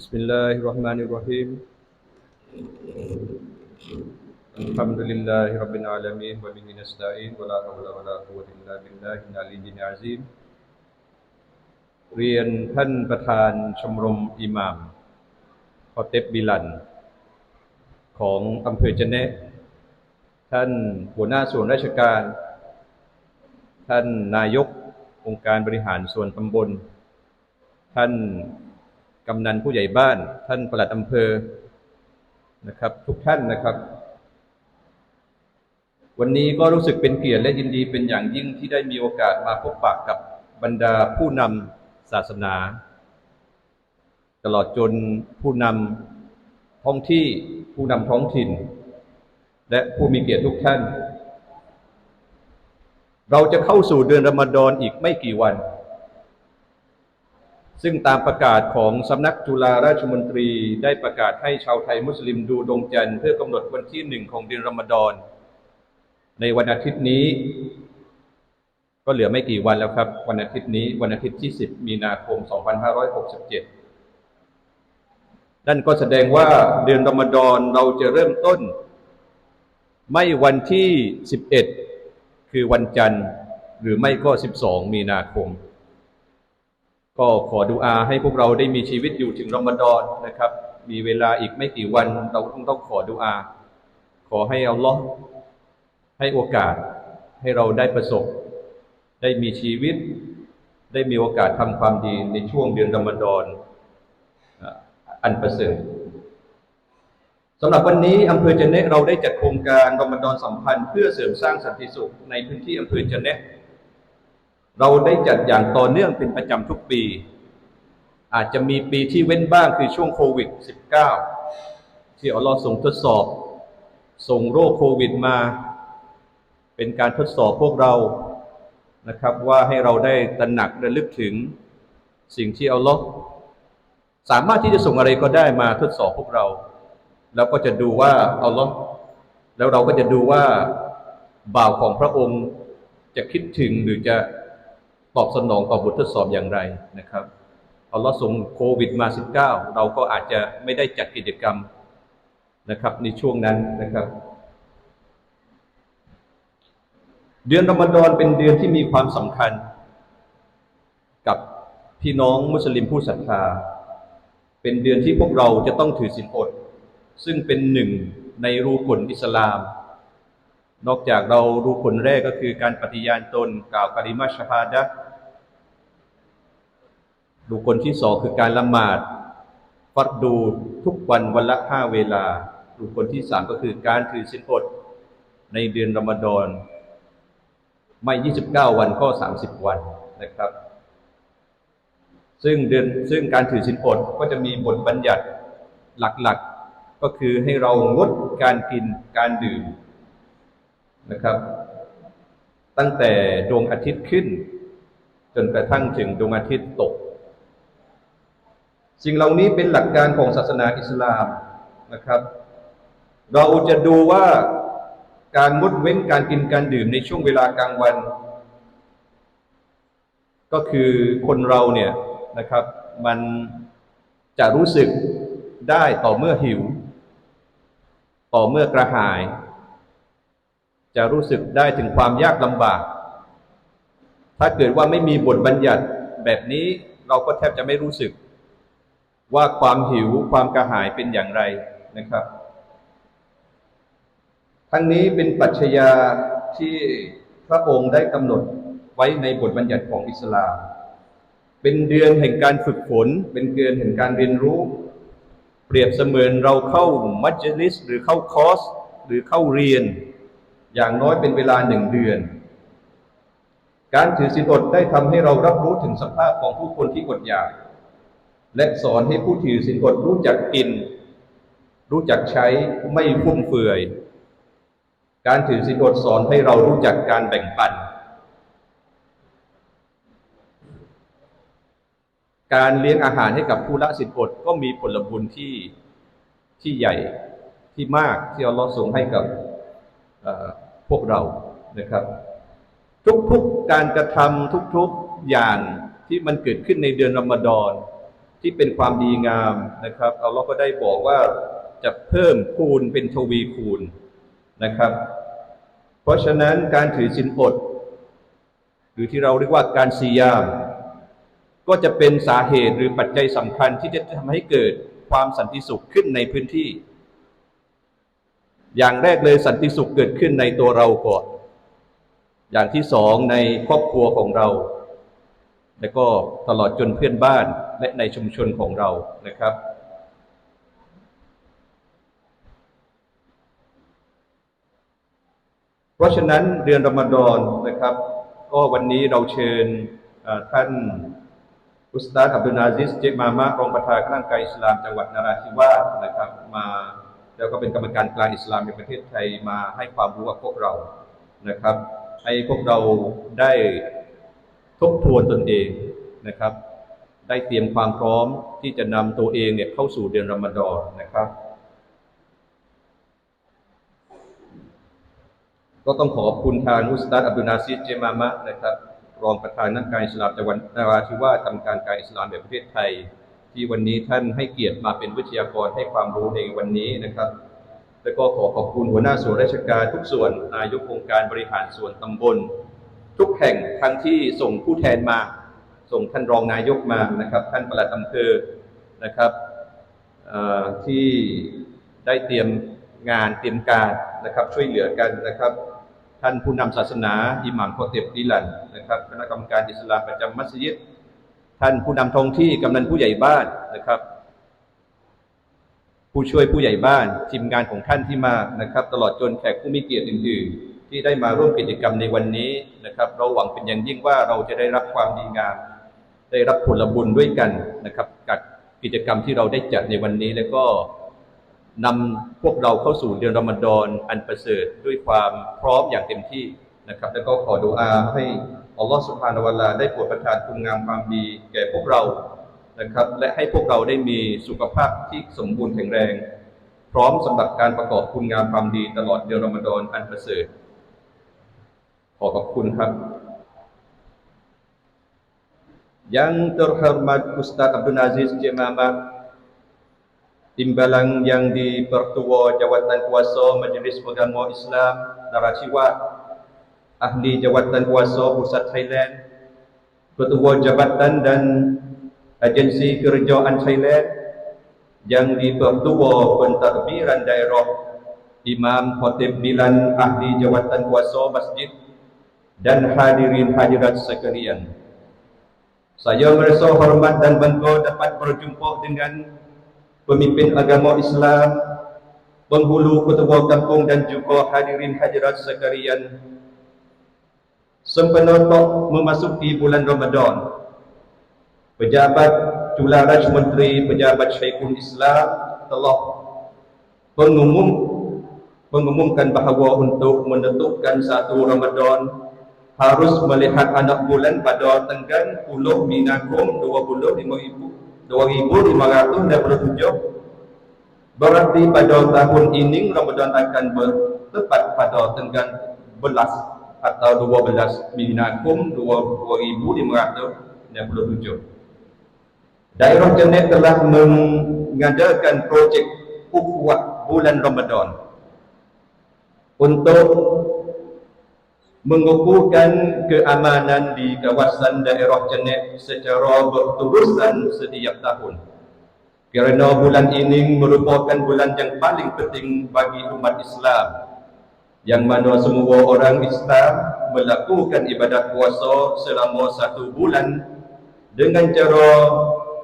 بسم الله الرحمن الرحيم الحمد لله رب العالمين وبه نستعين ولا حول ولا قوة إلا بالله العلي العظيم เรียนท่านประธานชมรมอิหม่ามคอเตบบิลัน ของอำเภอจะเนะท่านหัวหน้าส่วนราชการ ท่านนายกองค์การบริหารส่วนตำบล ท่านก ำนันผู้ใหญ่บ้าน ท่านปลัดอำเภอนะครับ ทุกท่านนะครับ วันนี้ก็รู้สึกเป็นเกียรติและยินดีเป็นอย่างยิ่งที่ได้มีโอกาสมาพบปะกับบรรดาผู้นำศาสนา ตลอดจนผู้นำท้องที่ผู้นำท้องถิ่น และผู้มีเกียรติทุกท่าน เราจะเข้าสู่เดือนรอมฎอนอีกไม่กี่วัน ซึ่งตามประกาศของสำนักจุฬาราชมนตรีได้ประกาศให้ชาวไทยมุสลิมดูดวงจันทร์เพื่อกำหนดวันที่หนึ่งของเดือนรอมฎอนในวันอาทิตย์นี้ ก็เหลือไม่กี่วันแล้วครับ วันอาทิตย์นี้วันอาทิตย์ที่ 10 มีนาคม 2567 นั่นก็แสดงว่าเดือนรอมฎอนเราจะเริ่มต้น ไม่วันที่ 11 คือวันจันทร์ หรือไม่ก็ 12 มีนาคม ก็ขอดุอาให้พวกเราได้มีชีวิตอยู่ถึงรอมฎอนนะครับ มีเวลาอีกไม่กี่วันเราต้องต้องขอดุอา ขอให้อัลลอฮ์ให้โอกาสให้เราได้ประสบ ได้มีชีวิต ได้มีโอกาสทำความดีในช่วงเดือนรอมฎอนอันประเสริฐสำหรับวันนี้อำเภอจะเนะเราได้จัดโครงการรอมฎอนสัมพันธ์เพื่อเสริมสร้างสันติสุขในพื้นที่อำเภอจะเนะ เราได้จัดอย่างต่อเนื่องเป็นประจำทุกปี อาจจะมีปีที่เว้นบ้างคือช่วงโควิด -19 ที่อัลลอฮ์ทรงทดสอบ ส่งโรคโควิดมา เป็นการทดสอบพวกเรานะครับว่าให้เราได้ตระหนักระลึกถึงสิ่งที่อัลลอฮ์สามารถที่จะส่งอะไรก็ได้มาทดสอบพวกเราแล้วก็จะดูว่าอัลลอฮ์แล้วเราก็จะดูว่าบ่าวของพระองค์จะคิดถึงหรือจะ ตอบสนองต่อบททดสอบอย่างไรนะครับอัลลอฮ์ส่งโควิดมา 19 เราก็อาจจะไม่ได้จัดกิจกรรมนะครับในช่วงนั้นนะครับ เดือนรอมฎอนเป็นเดือนที่มีความสำคัญ กับพี่น้องมุสลิมผู้ศรัทธา เป็นเดือนที่พวกเราจะต้องถือศีลอด ซึ่งเป็นหนึ่งในรูกลอิสลาม นอกจากเรารูกลแรกก็คือการปฏิญาณตนกล่าวกะลิมาชฮาดะ ห์รูกลที่สองคือการละหมาดฟัดดูทุกวันวันละห้าเวลารูกลที่สามก็คือการถือศีลอดในเดือนรอมฎอนไม่ 29 วันก็ 30 วันนะครับ ซึ่งเดือนซึ่งการถือศีลอดก็จะมีบทบัญญัติหลักๆก็คือให้เรางดการกินการดื่มนะครับ ตั้งแต่ดวงอาทิตย์ขึ้น จนกระทั่งถึงดวงอาทิตย์ตก สิ่งเหล่านี้เป็นหลักการของศาสนาอิสลามนะครับ เราจะดูว่าการงดเว้นการกินการดื่มในช่วงเวลากลางวัน ก็คือคนเราเนี่ยนะครับ มันจะรู้สึกได้ต่อเมื่อหิว ต่อเมื่อกระหาย จะรู้สึกได้ถึงความยากลำบาก ถ้าเกิดว่าไม่มีบทบัญญัติแบบนี้เราก็แทบจะไม่รู้สึก ว่าความหิวความกระหายเป็นอย่างไรนะครับ ทั้งนี้เป็นปรัชญาที่พระองค์ได้กำหนดไว้ในบทบัญญัติของอิสลาม เป็นเดือนแห่งการฝึกฝน เป็นเดือนแห่งการเรียนรู้ เปรียบเสมือนเราเข้ามัจลิส หรือเข้าคอร์สหรือเข้าเรียน อย่างน้อยเป็นเวลาหนึ่งเดือน การถือศีลอดได้ทำให้เรารับรู้ถึงสภาพของผู้คนที่อดอยาก และสอนให้ผู้ถือศีลอดรู้จักกิน รู้จักใช้ไม่ฟุ่มเฟือย การถือศีลอดสอนให้เรารู้จักการแบ่งปัน การเลี้ยงอาหารให้กับผู้ละศีลอดก็มีผลบุญที่ที่ใหญ่ที่มากที่อัลลอฮ์ทรงให้กับพวกเรานะครับ ทุกๆการกระทำทุกๆอย่างที่มันเกิดขึ้นในเดือนรอมฎอน ที่เป็นความดีงามนะครับอัลลอฮ์ก็ได้บอกว่าจะเพิ่มคูณเป็นทวีคูณนะครับ เพราะฉะนั้นการถือสินอด หรือที่เราเรียกว่าการซียาม ก็จะเป็นสาเหตุหรือปัจจัยสำคัญที่จะทำให้เกิดความสันติสุขขึ้นในพื้นที่ อย่างแรกเลยสันติสุขเกิดขึ้นในตัวเราก่อน อย่างที่สองในครอบครัวของเรา และก็ตลอดจนเพื่อนบ้านและในชุมชนของเรานะครับ เพราะฉะนั้นเดือนรอมฎอนนะครับ ก็วันนี้เราเชิญท่านอุสตาอับดุลอาซิสเจมามะรองประธานคณะกรรมการอิสลามจังหวัดนราธิวาสนะครับ มาแล้วก็เป็นกรรมการกลางอิสลามในประเทศไทยมาให้ความรู้กับพวกเรานะครับ ให้พวกเราได้ ทบทวนตนเองนะครับ ได้เตรียมความพร้อมที่จะนำตัวเองเนี่ยเข้าสู่เดือนรอมฎอนนะครับ ก็ต้องขอบคุณทางอุสตาดอับดุลนาซิดเจมามะนะครับ รองประธานนักการอิสลามจังหวัดนราธิวาสทำการการอิสลามแห่งประเทศไทย ที่วันนี้ท่านให้เกียรติมาเป็นวิทยากรให้ความรู้ในวันนี้นะครับและก็ขอขอบคุณหัวหน้าส่วนราชการทุกส่วนนายกองค์การบริหารส่วนตำบล ทุกแห่งทั้งที่ส่งผู้แทนมา ส่งท่านรองนายกมานะครับ ท่านประหลัดอำเภอนะครับที่ได้เตรียมงานเตรียมการนะครับ ช่วยเหลือกันนะครับ ท่านผู้นำศาสนาอิหม่ามโคเตบดิลันนะครับคณะกรรมการอิสลามประจำมัสยิดท่านผู้นำท้องที่กำนันผู้ใหญ่บ้านนะครับ ผู้ช่วยผู้ใหญ่บ้านทีมงานของท่านที่มานะครับ ตลอดจนแขกผู้มีเกียรติอื่นๆ ที่ได้มาร่วมกิจกรรมในวันนี้นะครับ เราหวังเป็นอย่างยิ่งว่าเราจะได้รับความดีงาม ได้รับผลบุญด้วยกันนะครับกับกิจกรรมที่เราได้จัดในวันนี้แล้วก็นำพวกเราเข้าสู่เดือนรอมฎอนอันประเสริฐด้วยความพร้อมอย่างเต็มที่นะครับ แล้วก็ขอดุอาให้อัลลอฮฺสุบฮานาวะลาได้โปรดประทานคุณงามความดีแก่พวกเรานะครับ และให้พวกเราได้มีสุขภาพที่สมบูรณ์แข็งแรง พร้อมสำหรับการประกอบคุณงามความดีตลอดเดือนรอมฎอนอันประเสริฐ ขอขอบคุณครับ Yang terhormat Ustaz Abdul Aziz Cik Mamat Timbalan yang dipertua Jawatan Kuasa Majlis Agama Islam Naraciwa Ahli Jawatan Kuasa Pusat Thailand Ketua Jabatan dan Agensi Kerjaan Thailand Yang dipertua Pentadbiran Daerah Imam Khatib Nilan Ahli Jawatan Kuasa Masjid dan hadirin hadirat sekalian saya merasa hormat dan bangga dapat berjumpa dengan pemimpin agama Islam, penghulu ketua kampung dan juga hadirin hadirat sekalian. Sempena memasuki bulan Ramadan, pejabat Jularaj Menteri Pejabat Syekhul Islam telah pengumum mengumumkan bahawa untuk menentukan satu Ramadan harus melihat anak bulan pada tanggal 10 Minakum 25,000 2527 berarti pada tahun ini Ramadan akan bertepat pada tanggal 11 atau 12 Minakum 2527 Daerah Jenet telah mengadakan projek ukhuwah bulan Ramadan. Untuk mengukuhkan keamanan di kawasan daerah Jenet secara berterusan setiap tahun. Kerana bulan ini merupakan bulan yang paling penting bagi umat Islam yang mana semua orang Islam melakukan ibadat puasa selama satu bulan dengan cara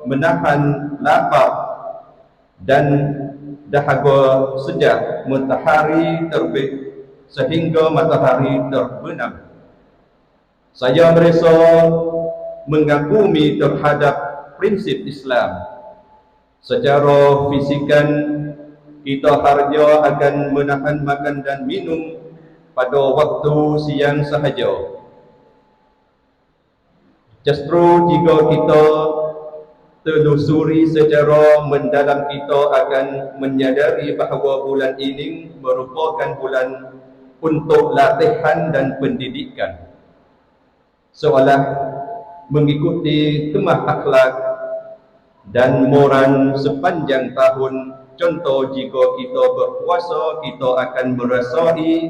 menahan lapar dan dahaga sejak matahari terbit sehingga matahari terbenam. Saya merasa mengagumi terhadap prinsip Islam. Secara fisikan, kita harja akan menahan makan dan minum pada waktu siang sahaja. Justru jika kita telusuri secara mendalam kita akan menyadari bahawa bulan ini merupakan bulan untuk latihan dan pendidikan. Seolah mengikuti kemah akhlak dan moran sepanjang tahun. Contoh jika kita berpuasa kita akan merasai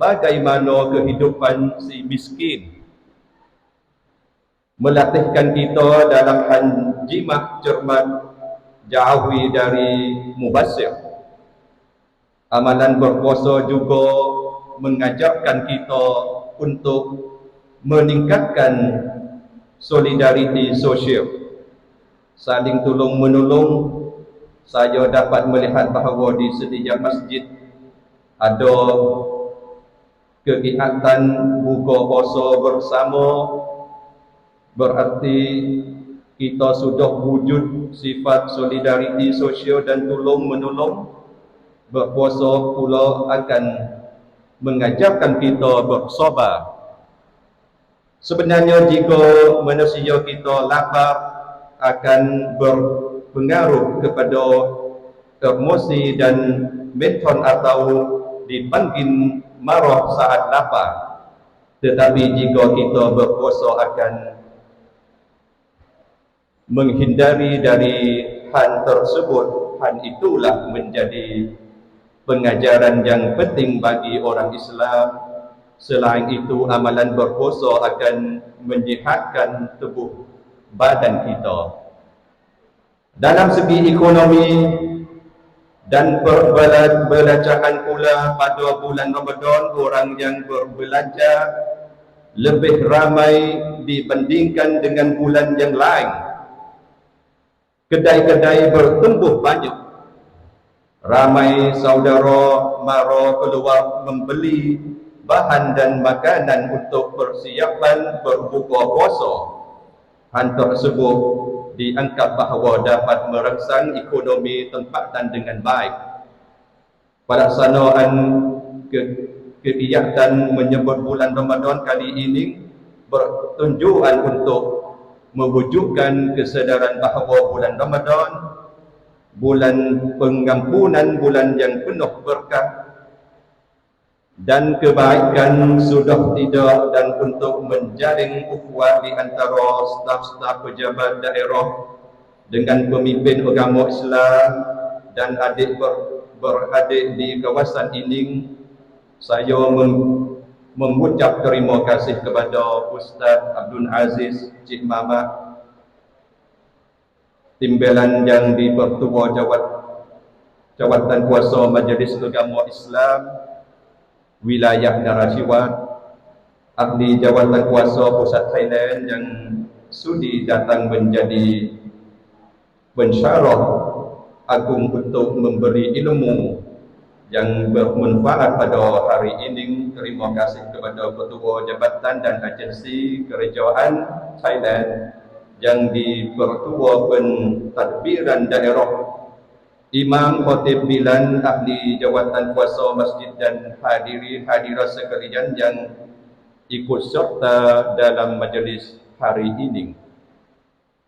bagaimana kehidupan si miskin. Melatihkan kita dalam han jimat cermat jauhi dari mubasir. Amalan berpuasa juga mengajarkan kita untuk meningkatkan solidariti sosial. Saling tolong menolong saya dapat melihat bahawa di setiap masjid ada kegiatan buka puasa bersama. Berarti kita sudah wujud sifat solidariti sosial dan tolong menolong berpuasa pula akan mengajarkan kita bersabar sebenarnya jika manusia kita lapar akan berpengaruh kepada emosi dan mental atau dipanggil marah saat lapar. Tetapi jika kita berpuasa akan menghindari dari hal tersebut hal itulah menjadi pengajaran yang penting bagi orang Islam selain itu amalan berpuasa akan menjihatkan tubuh badan kita dalam segi ekonomi dan perbelanjaan pula pada bulan Ramadan orang yang berbelanja lebih ramai dibandingkan dengan bulan yang lain kedai-kedai bertumbuh banyak. Ramai saudara mara keluar membeli bahan dan makanan untuk persiapan berbuka puasa. Hal tersebut dianggap bahawa dapat merangsang ekonomi tempatan dengan baik. Pelaksanaan ke kegiatan menyebut bulan Ramadan kali ini bertunjukan untuk mewujudkan kesedaran bahawa bulan Ramadan bulan pengampunan, bulan yang penuh berkah dan kebaikan sudah tidak dan untuk menjaring ukhuwah di antara staf-staf pejabat daerah dengan pemimpin agama Islam dan adik ber, beradik di kawasan ini saya mengucap terima kasih kepada Ustaz Abdul Aziz Cik Mama timbalan yang dipertua jawat jawatan kuasa Majlis Agama Islam wilayah Darashiwat ahli jawatan kuasa pusat Thailand yang sudi datang menjadi pensyarah agung untuk memberi ilmu yang bermanfaat pada hari ini. Terima kasih kepada Ketua Jabatan dan Agensi Kerajaan Thailand yang dipertua pentadbiran daerah Imam Khatib Bilan Ahli Jawatan Kuasa Masjid dan hadiri hadirat sekalian yang ikut serta dalam majlis hari ini.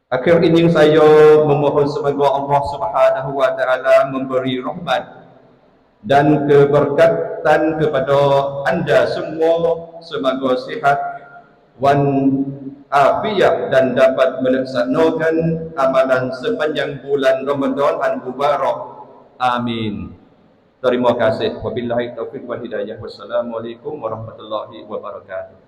Akhir ini saya memohon semoga Allah Subhanahu wa taala memberi rahmat dan keberkatan kepada anda semua semoga sihat wan afiat dan dapat melaksanakan amalan sepanjang bulan Ramadan an mubarak amin. Terima kasih. Wabillahi taufik wal hidayah. Wassalamualaikum warahmatullahi wabarakatuh